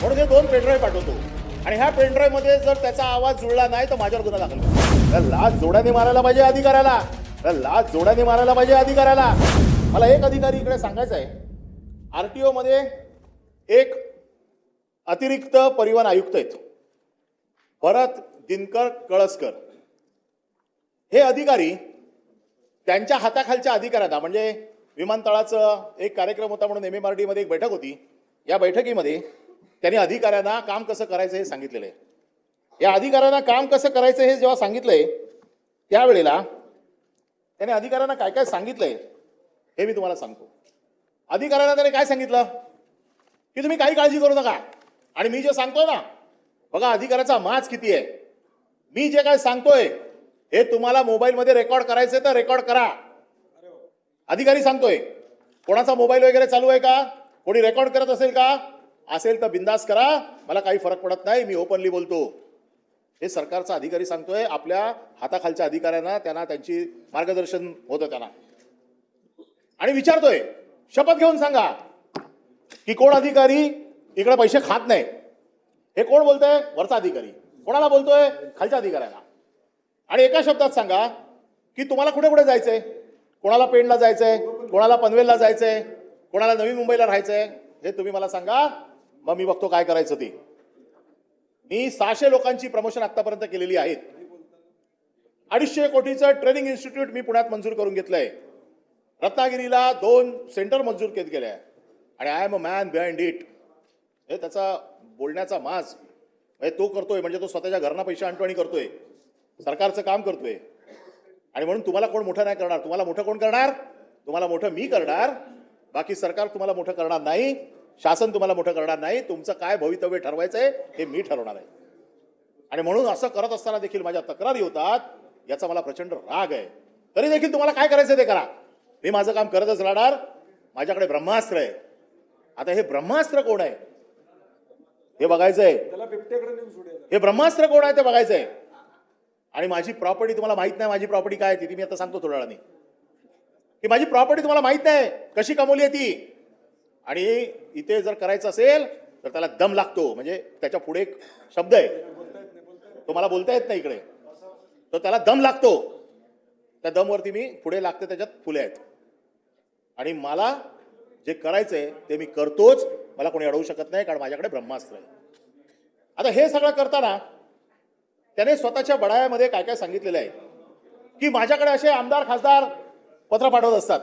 म्हणून हे दोन पेनड्राईव्ह पाठवतो. आणि ह्या पेनड्राईव्हमध्ये जर त्याचा आवाज जुळला नाही तर माझ्यावर गुन्हा दाखल तर लाच जोड्याने मारायला पाहिजे अधिकाऱ्याला. तर लाच जोड्याने मारायला पाहिजे अधिकाऱ्याला. मला एक अधिकारी इकडे सांगायचं आहे. आर टी ओमध्ये एक अतिरिक्त परिवहन आयुक्त आहेत. भरत दिनकर कळसकर. हे अधिकारी त्यांच्या हाताखालच्या अधिकाऱ्यांना म्हणजे विमानतळाचं एक कार्यक्रम होता म्हणून एम एम आर डीमध्ये एक बैठक होती. या बैठकीमध्ये त्यांनी अधिकाऱ्यांना काम कसं करायचं हे सांगितलेलं आहे. या अधिकाऱ्यांना काम कसं करायचं हे जेव्हा सांगितलंय त्यावेळेला त्याने अधिकाऱ्यांना काय काय सांगितलंय हे मी तुम्हाला सांगतो. अधिकाऱ्यांना त्याने काय सांगितलं? की तुम्ही काही काळजी करू नका. आणि मी जे सांगतोय ना बघा अधिकाऱ्याचा माज किती आहे. मी जे काय सांगतोय हे तुम्हाला मोबाईलमध्ये रेकॉर्ड करायचंय तर रेकॉर्ड करा. अधिकारी सांगतोय कोणाचा मोबाईल वगैरे चालू आहे का? कोणी रेकॉर्ड करत असेल का? असेल तर बिंदास करा. मला काही फरक पडत नाही मी ओपनली बोलतो. हे सरकारचा अधिकारी सांगतोय आपल्या हाताखालच्या अधिकाऱ्यांना त्यांना त्यांची मार्गदर्शन होतं त्यांना. आणि विचारतोय शपथ घेऊन सांगा की कोण अधिकारी इकडे पैसे खात नाही. हे कोण बोलतोय? वरचा अधिकारी. कोणाला बोलतोय? खालच्या अधिकाऱ्याला. आणि एका शब्दात सांगा की तुम्हाला कुठे कुठे जायचंय? कोणाला पेणला जायचंय? कोणाला पनवेलला जायचंय? कोणाला नवी मुंबईला राहायचंय? हे तुम्ही मला सांगा. मग मी बघतो काय करायचं ते. मी सहाशे लोकांची प्रमोशन आतापर्यंत केलेली आहेत. अडीचशे कोटीचं ट्रेनिंग इन्स्टिट्यूट मी पुण्यात मंजूर करून घेतलंय. रत्नागिरीला दोन सेंटर मंजूर केत गेले आहे आणि I am a man behind it हे त्याचा बोलण्याचा माज. म्हणजे तो करतोय म्हणजे तो स्वतःच्या घरना पैसे आणतो आणि करतोय. सरकारचं काम करतोय. आणि म्हणून तुम्हाला कोण मोठं नाही करणार? तुम्हाला मोठं कोण करणार? तुम्हाला मोठं मी करणार. बाकी सरकार तुम्हाला मोठं करणार नाही. शासन तुम्हाला मोठं करणार नाही तुमचं काय भवितव्य ठरवायचंय हे मी ठरवणार आहे. आणि म्हणून असं करत असताना देखील माझ्या तक्रारी होतात याचा मला प्रचंड राग आहे. तरी देखील तुम्हाला काय करायचं ते करा. मी माझं काम करतच राहणार माझ्याकडे ब्रह्मास्त्र आहे. आता हे ब्रह्मास्त्र कोण आहे? हे बघायचंय. हे ब्रह्मास्त्र कोण आहे ते बघायचंय. आणि माझी प्रॉपर्टी तुम्हाला माहीत नाही माझी प्रॉपर्टी काय ती मी आता सांगतो थोड्या वेळाने. की माझी प्रॉपर्टी तुम्हाला माहीत नाही कशी कमवली आहे ती? आणि इथे जर करायचं असेल तर त्याला दम लागतो. म्हणजे त्याच्या पुढे एक शब्द आहे. तो मला बोलता येत नाही इकडे. तर त्याला दम लागतो. त्या दमवरती मी पुढे लागते त्याच्यात फुले आहेत. आणि मला जे करायचं आहे ते मी करतोच. मला कोणी अडवू शकत नाही कारण माझ्याकडे ब्रह्मास्त्र आहे. आता हे सगळं करताना त्याने स्वतःच्या बडायामध्ये काय काय सांगितलेलं आहे? की माझ्याकडे असे आमदार खासदार पत्र पाठवत असतात.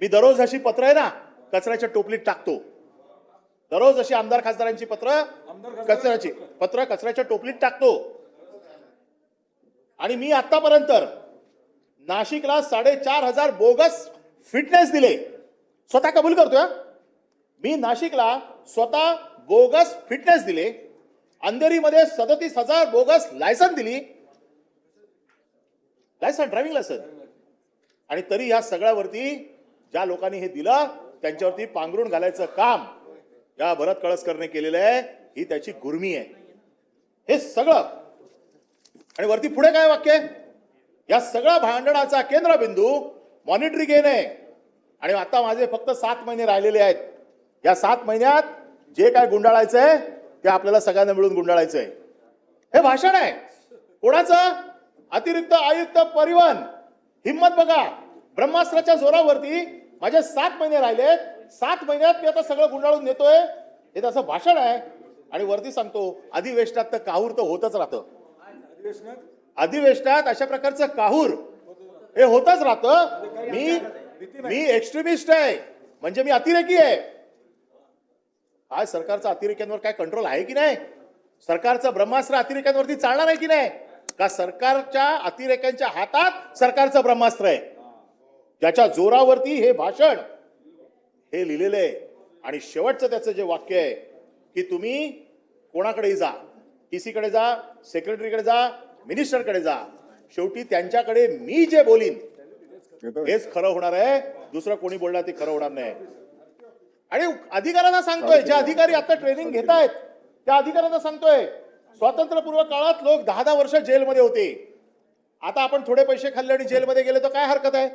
मी दररोज अशी पत्र आहे ना कचऱ्याच्या टोपलीत टाकतो. दररोज अशी आमदार खासदारांची पत्र कचऱ्याची पत्र. कचऱ्याच्या टोपलीत टाकतो. आणि मी आतापर्यंत नाशिकला साडेचार हजार बोगस फिटनेस दिले. स्वतः कबूल करतोय. मी नाशिकला स्वतः बोगस फिटनेस दिले. अंधेरीमध्ये सदतीस हजार बोगस लायसन दिली. लायसन ड्रायव्हिंग लायसन आणि तरी ह्या सगळ्यावरती ज्या लोकांनी हे दिलं त्यांच्यावरती पांघरून घालायचं काम या भरत कळसकरने केलेलं आहे. ही त्याची गुर्मी आहे. हे सगळं. आणि वरती पुढे काय वाक्य या सगळ्या भांडणाचा केंद्रबिंदू मॉनिटरी घेणे आणि आता माझे फक्त सात महिने राहिलेले आहेत. या सात महिन्यात जे काय गुंडाळायचं आहे ते आपल्याला सगळ्यांना मिळून गुंडाळायचंय. हे भाषण आहे. कोणाचं? अतिरिक्त आयुक्त परिवहन. हिम्मत बघा. ब्रह्मास्त्राच्या जोरावरती माझे सात महिने राहिलेत. सात महिन्यात मी आता सगळं गुंडाळून नेतोय. हे त्याचं भाषण आहे. आणि वरती सांगतो अधिवेशनात तर काहूर तर होतच राहतं. अधिवेशनात अशा प्रकारचं काहूर हे होतच राहतं. मी मी एक्स्ट्रीमिस्ट आहे. म्हणजे मी अतिरेकी आहे. काय सरकारचा अतिरेक्यांवर काय कंट्रोल आहे की नाही? सरकारचं ब्रह्मास्त्र अतिरेक्यांवरती चालणार आहे की नाही? का सरकारच्या अतिरेक्यांच्या हातात सरकारचं ब्रह्मास्त्र आहे? ज्याच्या जोरावरती हे भाषण हे लिहिलेलं आहे. आणि शेवटचं त्याचं जे वाक्य आहे की तुम्ही कोणाकडेही जा. टीसीकडे जा सेक्रेटरीकडे जा मिनिस्टरकडे जा. शेवटी त्यांच्याकडे मी जे बोलीन हेच खरं होणार आहे. दुसरं कोणी बोलणार ते खरं होणार नाही. आणि अधिकाऱ्यांना सांगतोय जे अधिकारी आता ट्रेनिंग घेत आहेत त्या अधिकाऱ्यांना सांगतोय स्वातंत्र्यपूर्व काळात लोक दहा दहा वर्ष जेलमध्ये होते. आता आपण थोडे पैसे खाल्ले आणि जेलमध्ये गेले तर काय हरकत आहे?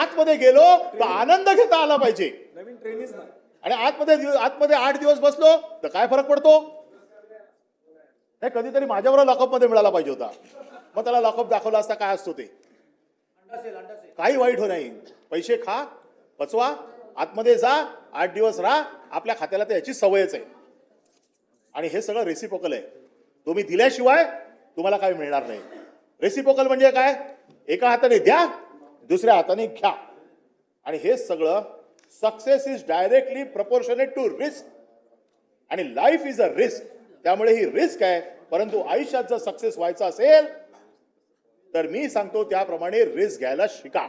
आतमध्ये गेलो तर आनंद घेता आला पाहिजे. नवीन ट्रेनीच नाही आणि आतमध्ये आतमध्ये आठ दिवस बसलो तर काय फरक पडतो? नाही कधीतरी माझ्यावर लॉकअपमध्ये मिळाला पाहिजे होता. मग त्याला लॉकअप दाखवला असता काय असतो ते? काही वाईट हो नाही. पैसे खा पचवा आतमध्ये जा आठ दिवस राहा आपल्या खात्याला तर याची सवयच आहे. आणि हे सगळं रेसिपोकल आहे. तुम्ही दिल्याशिवाय तुम्हाला काही मिळणार नाही. रेसिपोकल म्हणजे काय? एका हाताने द्या दुसऱ्या हाताने घ्या. आणि हे सगळं success is directly proportionate to risk आणि लाईफ इज अ रिस्क त्यामुळे ही रिस्क आहे. परंतु आयुष्यात जर सक्सेस व्हायचं असेल तर मी सांगतो त्याप्रमाणे रिस्क घ्यायला शिका.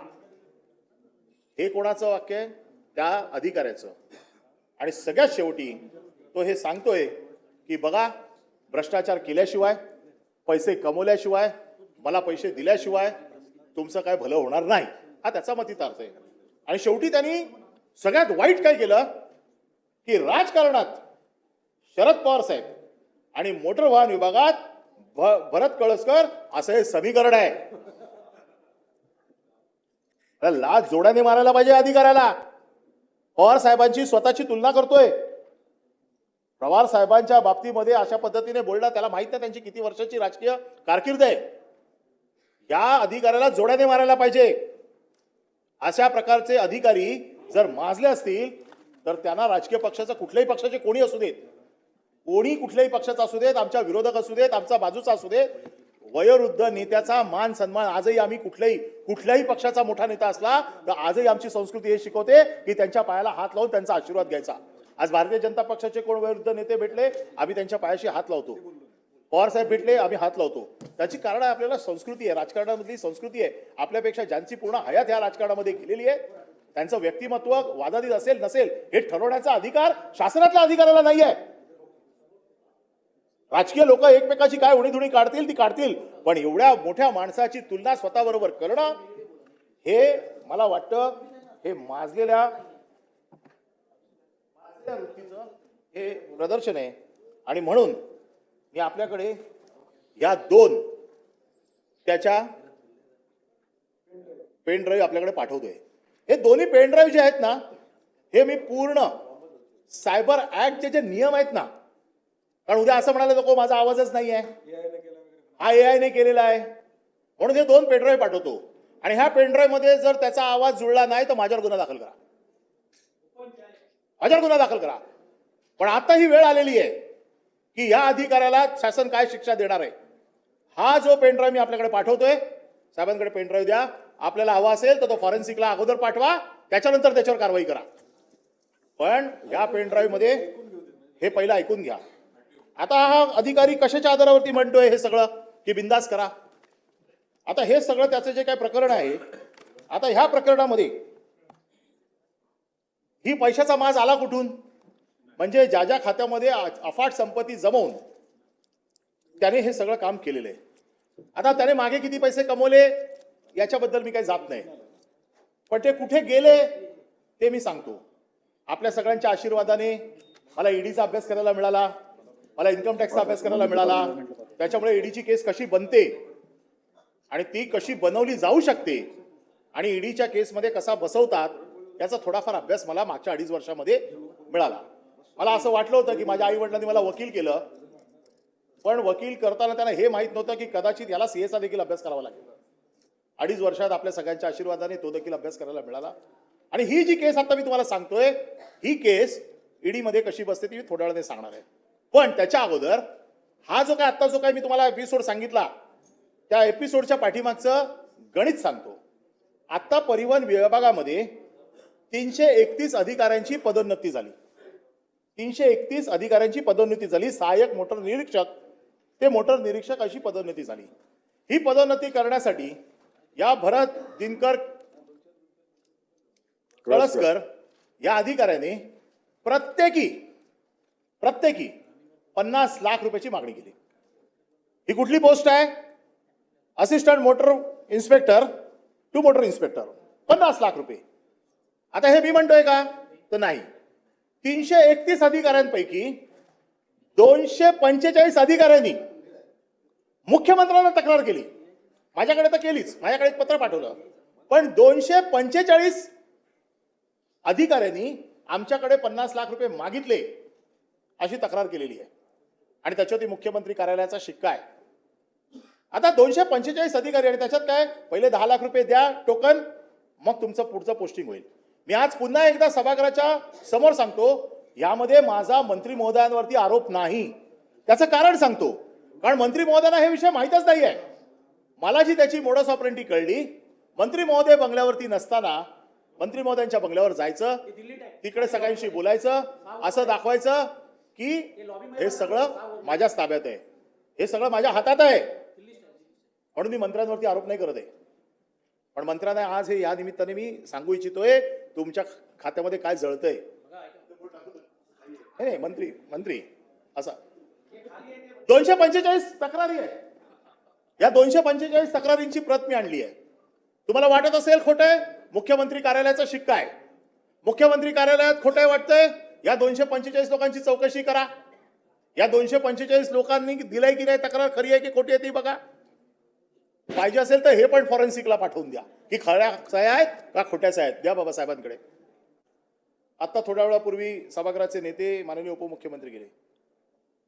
हे कोणाचं वाक्य आहे? त्या अधिकाऱ्याचं. आणि सगळ्यात शेवटी तो हे सांगतोय की बघा भ्रष्टाचार केल्याशिवाय पैसे कमवल्याशिवाय मला पैसे दिल्याशिवाय तुमचं काय भलं होणार नाही. हा त्याचा मतितार्थ आहे. आणि शेवटी त्यांनी सगळ्यात वाईट काय केलं? की राजकारणात शरद पवार साहेब आणि मोटर वाहन विभागात भरत कळसकर असं हे समीकरण आहे. अरे लाच जोड्याने मारायला पाहिजे अधिकाऱ्याला. पवार साहेबांची स्वतःची तुलना करतोय. पवार साहेबांच्या बाबतीमध्ये अशा पद्धतीने बोलणं त्याला माहीत नाही त्यांची किती वर्षाची राजकीय कारकीर्द आहे. त्या अधिकाऱ्याला जोड्याने मारायला पाहिजे. अशा प्रकारचे अधिकारी जर माजले असतील तर त्यांना राजकीय पक्षाचं कुठल्याही पक्षाचे कोणी असू देत. कोणी कुठल्याही पक्षाचा असू देत आमच्या विरोधक असू देत आमचा बाजूचा असू देत वयोवृद्ध नेत्याचा मान सन्मान आजही आम्ही कुठल्याही कुठल्याही पक्षाचा मोठा नेता असला तर आजही आमची संस्कृती हे शिकवते की त्यांच्या पायाला हात लावून त्यांचा आशीर्वाद घ्यायचा. आज भारतीय जनता पक्षाचे कोण वयोवृद्ध नेते भेटले? आम्ही त्यांच्या पायाशी हात लावतो. पवार साहेब भेटले आम्ही हात लावतो. त्याची कारण आहे आपल्याला संस्कृती आहे राजकारणामधली संस्कृती आहे. आपल्यापेक्षा ज्यांची पूर्ण हयात ह्या राजकारणामध्ये गेलेली आहे त्यांचं व्यक्तिमत्व वादाधीत असेल नसेल हे ठरवण्याचा अधिकार शासनातल्या अधिकाराला नाही आहे राजकीय लोक एकमेकाची काय उणीधुणी काढतील ती काढतील पण एवढ्या मोठ्या माणसाची तुलना स्वतःबरोबर करणं हे मला वाटतं हे माजलेल्या माजलेल्या वृत्तीचं हे प्रदर्शन आहे. आणि म्हणून मी आपल्याकडे ह्या दोन त्याच्या पेन ड्राईव्ह आपल्याकडे पाठवतोय. हे दोन्ही पेन ड्राईव्ह जे आहेत ना हे मी पूर्ण सायबर ऍक्टचे जे नियम आहेत ना कारण उद्या असं म्हणाले नको माझा आवाजच नाही आहे हा ए आयने केलेला आहे. म्हणून हे दोन पेनड्राईव्ह पाठवतो. आणि ह्या पेनड्राईव्हमध्ये जर त्याचा आवाज जुळला नाही तर माझ्यावर गुन्हा दाखल करा. माझ्यावर गुन्हा दाखल करा. पण आता ही वेळ आलेली आहे की या अधिकाऱ्याला शासन काय शिक्षा देणार आहे? हा जो पेनड्राईव्ह मी आपल्याकडे पाठवतोय साहेबांकडे पेनड्राईव्ह द्या. आपल्याला हवा असेल तर तो फॉरेन्सिकला अगोदर पाठवा त्याच्यानंतर त्याच्यावर कारवाई करा. पण या पेनड्राईव्हमध्ये हे पहिलं ऐकून घ्या. आता हा अधिकारी कशाच्या आधारावरती म्हणतोय हे सगळं? की बिंदास करा. आता हे सगळं त्याचं जे काही प्रकरण आहे आता ह्या प्रकरणामध्ये ही पैशाचा माज आला कुठून? म्हणजे ज्या ज्या खात्यामध्ये अफाट संपत्ती जमवून त्याने हे सगळं काम केलेलं आहे. आता त्याने मागे किती पैसे कमवले याच्याबद्दल मी काही जात नाही. पण ते कुठे गेले ते मी सांगतो. आपल्या सगळ्यांच्या आशीर्वादाने मला ईडीचा अभ्यास करायला मिळाला मला इन्कम टॅक्सचा अभ्यास करायला मिळाला. त्याच्यामुळे ईडीची केस कशी बनते आणि ती कशी बनवली जाऊ शकते आणि ईडीच्या केसमध्ये कसा बसवतात याचा थोडाफार अभ्यास मला मागच्या अडीच वर्षामध्ये मिळाला. मला असं वाटलं होतं की माझ्या आई वडिलांनी मला वकील केलं पण वकील करताना त्यांना हे माहीत नव्हतं की कदाचित याला सीएचा देखील अभ्यास करावा लागेल. अडीच वर्षात आपल्या सगळ्यांच्या आशीर्वादाने तो देखील अभ्यास करायला मिळाला. आणि ही जी केस आता मी तुम्हाला सांगतोय ही केस ईडीमध्ये कशी बसते ती मी थोड्या वेळाने सांगणार आहे. पण त्याच्या अगोदर हा जो काय आता जो काय मी तुम्हाला एपिसोड सांगितला त्या एपिसोडच्या पाठीमागचं गणित सांगतो. आता परिवहन विभागामध्ये तीनशे एकतीस अधिकाऱ्यांची पदोन्नती झाली. तीनशे एकतीस अधिकाऱ्यांची पदोन्नती झाली. सहाय्यक मोटर निरीक्षक ते मोटर निरीक्षक अशी पदोन्नती झाली. ही पदोन्नती करण्यासाठी या भरत दिनकर कळसकर या अधिकाऱ्याने प्रत्येकी प्रत्येकी पन्नास लाख रुपयाची मागणी केली. ही कुठली पोस्ट आहे? Assistant motor inspector to motor inspector पन्नास लाख रुपये. आता हे मी म्हणतोय का? तर नाही. तीनशे एकतीस अधिकाऱ्यांपैकी दोनशे पंचेचाळीस अधिकाऱ्यांनी मुख्यमंत्र्यांना तक्रार केली. माझ्याकडे तर केलीच. माझ्याकडे एक पत्र पाठवलं. पण दोनशे पंचेचाळीस अधिकाऱ्यांनी आमच्याकडे पन्नास लाख रुपये मागितले अशी तक्रार केलेली आहे. आणि त्याच्यावरती मुख्यमंत्री कार्यालयाचा शिक्का आहे. आता दोनशे पंचेचाळीस अधिकारी आणि त्याच्यात काय? पहिले दहा लाख रुपये द्या टोकन मग तुमचं पुढचं पोस्टिंग होईल. मी आज पुन्हा एकदा सभागृहाच्या समोर सांगतो यामध्ये माझा मंत्री महोदयांवरती आरोप नाही. त्याचं कारण सांगतो. कारण मंत्री महोदयांना हे विषय माहीतच नाही आहे मला जी त्याची मोडस ऑपरेंटी कळली. मंत्री महोदय बंगल्यावरती नसताना मंत्री महोदयांच्या बंगल्यावर जायचं तिकडे सगळ्यांशी बोलायचं असं दाखवायचं की हे सगळं माझ्याच ताब्यात आहे. हे सगळं माझ्या हातात आहे. म्हणून मी मंत्र्यांवरती आरोप नाही करत आहे. पण मंत्र्यांना आज हे या निमित्ताने मी सांगू इच्छितोय तुमच्या खात्यामध्ये काय जळतंय? नाही नाही, मंत्री मंत्री असा. दोनशे पंचेचाळीस तक्रारी आहे या दोनशे पंचेचाळीस तक्रारींची प्रत मी आणली आहे. तुम्हाला वाटत असेल खोटं आहे? मुख्यमंत्री कार्यालयाचा शिक्का आहे. मुख्यमंत्री कार्यालयात खोटं वाटतंय? या दोनशे पंचेचाळीस लोकांची चौकशी करा. या दोनशे पंचेचाळीस लोकांनी दिलाय की नाही तक्रार? खरी आहे की खोटी आहे ती बघा. पाहिजे असेल तर हे पण फॉरेन्सिकला पाठवून द्या. की खऱ्या सह्या आहेत का खोट्या सह्या आहेत? द्या बाबासाहेबांकडे. आता थोड्या वेळापूर्वी सभागृहाचे नेते माननीय उपमुख्यमंत्री गेले.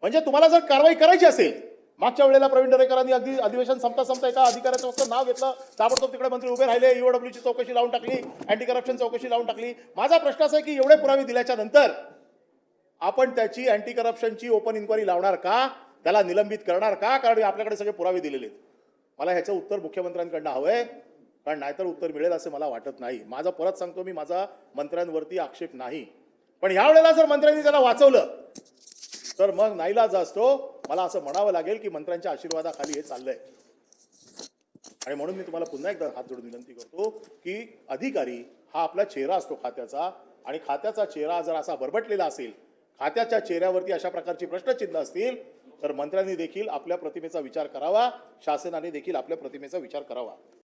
म्हणजे तुम्हाला जर कारवाई करायची असेल मागच्या वेळेला प्रवीण दरेकरांनी अगदी अधिवेशन संपता संपता एका अधिकाऱ्याचं फक्त नाव घेतलं. ताबडतोब तिकडे मंत्री उभे राहिले E चौकशी लावून टाकली अँटी करप्शन चौकशी लावून टाकली. माझा प्रश्न असा आहे की एवढे पुरावे दिल्याच्या नंतर आपण त्याची अँटी करप्शनची ओपन इन्क्वायरी लावणार का? त्याला निलंबित करणार का? कारण आपल्याकडे सगळे पुरावे दिलेले आहेत. मला ह्याचं उत्तर मुख्यमंत्र्यांकडनं हवंय कारण नाहीतर उत्तर मिळेल असं मला वाटत नाही. माझा परत सांगतो मी माझा मंत्र्यांवरती आक्षेप नाही. पण ह्या वेळेला जर मंत्र्यांनी त्याला वाचवलं तर मग नाईलाज असतो. मला असं म्हणावं लागेल की मंत्र्यांच्या आशीर्वादाखाली हे चाललंय. आणि म्हणून मी तुम्हाला पुन्हा एकदा हात जोडून विनंती करतो की अधिकारी हा आपला चेहरा असतो खात्याचा. आणि खात्याचा चेहरा जर असा बरबटलेला असेल खात्याच्या चेहऱ्यावरती अशा प्रकारची प्रश्नचिन्ह असतील तर मंत्र्यांनी देखील आपल्या प्रतिमेचा विचार करावा. शासनाने देखील आपल्या प्रतिमेचा विचार करावा.